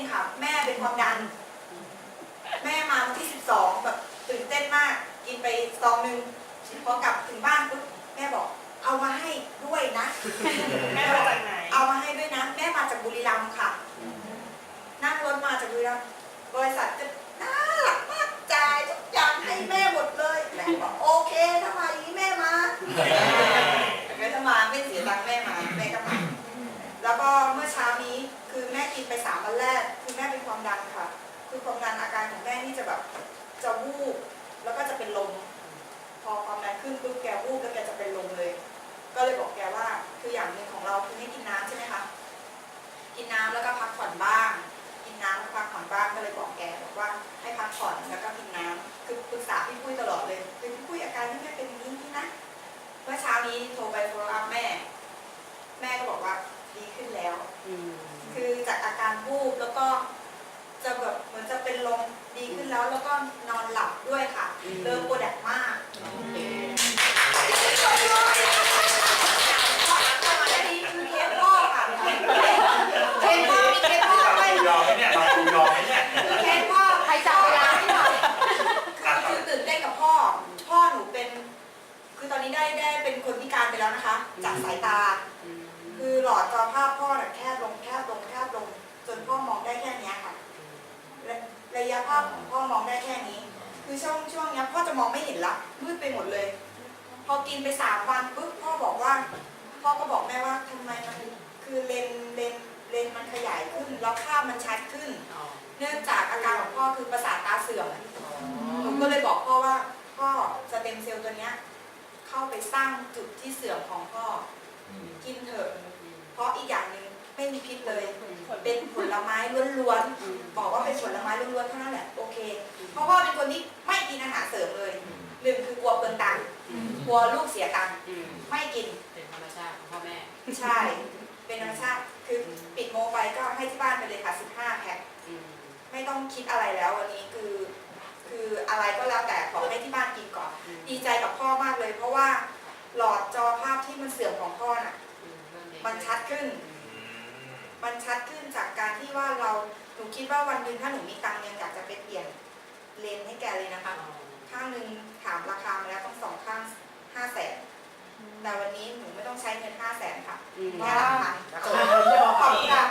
งค่ะ แม่เป็นความดัน แม่มาวันที่สิบสองแบบตื่นเต้นมาก กินไปซองหนึ่งพอกลับถึงบ้านปุ๊บแม่บอก เอามาให้ด้วยนะ แม่มาจากไหน เอามาให้ด้วยนะ แม่มาจากบุรีรัมย์ค่ะ นั่งรถมาจากบุรีรัมย์บริษัทจะน่ารักมากจ่ายทุกอย่างให้แม่หมดเลยแม่บอกโอเคถ้ามาอย่างนี้แม่มาแม่ถ้ามาไม่เสียตังค์แม่มาแม่ก็มาแล้วก็เมื่อเช้านี้คือแม่กิน ไปสามวันแรกคือแม่เป็นความดันค่ะ คือความดันอาการของแม่นี่จะแบบจะวูบแล้วก็จะเป็นลม พอความดันขึ้นปุ๊บแกวูบแล้วแกจะเป็นลมเลย ก็เลยบอกแกว่าคืออย่างหนึ่งของเราคือให้กินน้ำใช่ไหมคะกินน้ำแล้วก็พักผ่อนบ้าง กินน้ำแล้วพักผ่อนบ้างก็เลยบอกแกบอกว่าให้พักผ่อนแล้วก็กินน้ำคือปรึกษาพี่ปุ้ยตลอดเลยคือพี่ปุ้ยอาการที่แม่เป็นอย่างนี้นี่นะเมื่อเช้านี้โทรไปโทรอัพแม่ แม่ก็บอกว่าดีขึ้นแล้ว อจากอาการวูบแล้วก็จะแบบเหมือนจะเป็นลมดีขึ้นแล้ว แล้วก็นอนหลับด้วยค่ะอืมเริ่มปวดแดดมากอันนี้คือเคสพ่อค่ะเคสพ่อมีเคสพ่อเราด้วยดูยอมไหมเนี่ยเราดูยอมไหมเนี่ยเคสพ่อใครจับเวลาให้หน่อยคือคือตื่นเต้นกับพ่อ พ่อหนูเป็น คือตอนนี้ได้ได้เป็นคนพิการไปแล้วนะคะ จากสายตา คือหลอดจอภาพพ่อน่ะแคบลงแคบลงแคบลง จนพ่อมองได้แค่เนี้ยค่ะระระยะภาพของพ่อมองได้แค่นี้ คือช่วงช่วงเนี้ยพ่อจะมองไม่เห็นละมืดไปหมดเลย พอกินไปสามวันปุ๊บพ่อบอกว่า พ่อก็บอกแม่ว่าทำไมมันคือเลนเลนเลนมันขยายขึ้นแล้วภาพมันชัดขึ้น เนื่องจากอาการของพ่อคือประสาทตาเสื่อมหนูก็เลยบอกพ่อว่าพ่อสเต็มเซลล์ตัวเนี้ยเข้าไปสร้างจุดที่เสื่อมของพ่อกินเถอะเพราะอีกอย่างหนึ่ง ไม่มีพิษเลย เป็นผลไม้ล้วนๆ บอกว่าเป็นผลไม้ล้วนๆเท่านั้นแหละ โอเค เพราะว่าเป็นคนที่ไม่กินอาหารเสริมเลย หนึ่งคือกลัวเปลืองตังค์ กลัวลูกเสียตังค์ ไม่กิน เป็นธรรมชาติของพ่อแม่ ใช่ เป็นธรรมชาติ คือปิดโมไปก็ให้ที่บ้านไปเลยค่ะ 15 แพ็ค ไม่ต้องคิดอะไรแล้ววันนี้คือ คืออะไรก็แล้วแต่ขอให้ที่บ้านกินก่อน ดีใจกับพ่อมากเลย เพราะว่าหลอดจอภาพที่มันเสื่อมของพ่อน่ะ มันชัดขึ้น มันชัดขึ้นจากการที่ว่าเราหนูคิดว่าวันนึงถ้าหนูมีตังค์เนี่อยากจะไปเปลี่ยนเลนให้แกเลยนะคะ ข้างหนึ่งถามราคามาแล้วต้องสองข้างห้าแสนแต่วันนี้หนูไม่ต้องใช้เงินห้าแสนค่ะแค่หลักพันขอบคุณค่ะ